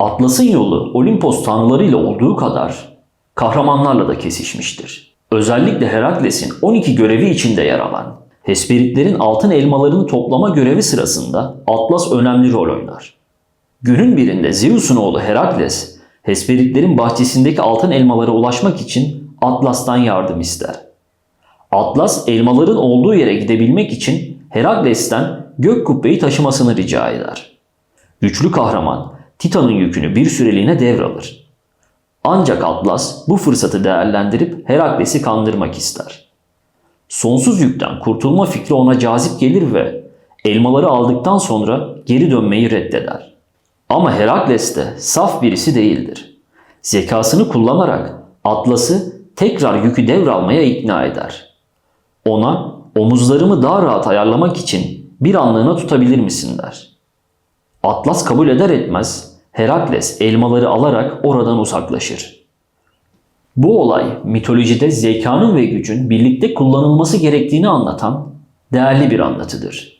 Atlas'ın yolu Olimpos tanrılarıyla olduğu kadar kahramanlarla da kesişmiştir. Özellikle Herakles'in 12 görevi içinde yer alan Hesperitlerin altın elmalarını toplama görevi sırasında Atlas önemli rol oynar. Günün birinde Zeus'un oğlu Herakles, Hesperitlerin bahçesindeki altın elmalara ulaşmak için Atlas'tan yardım ister. Atlas elmaların olduğu yere gidebilmek için Herakles'ten gök kubbeyi taşımasını rica eder. Güçlü kahraman Titan'ın yükünü bir süreliğine devralır. Ancak Atlas bu fırsatı değerlendirip Herakles'i kandırmak ister. Sonsuz yükten kurtulma fikri ona cazip gelir ve elmaları aldıktan sonra geri dönmeyi reddeder. Ama Herakles de saf birisi değildir. Zekasını kullanarak Atlas'ı tekrar yükü devralmaya ikna eder. Ona omuzlarımı daha rahat ayarlamak için bir anlığına tutabilir misin der. Atlas kabul eder etmez Herakles elmaları alarak oradan uzaklaşır. Bu olay mitolojide zekanın ve gücün birlikte kullanılması gerektiğini anlatan değerli bir anlatıdır.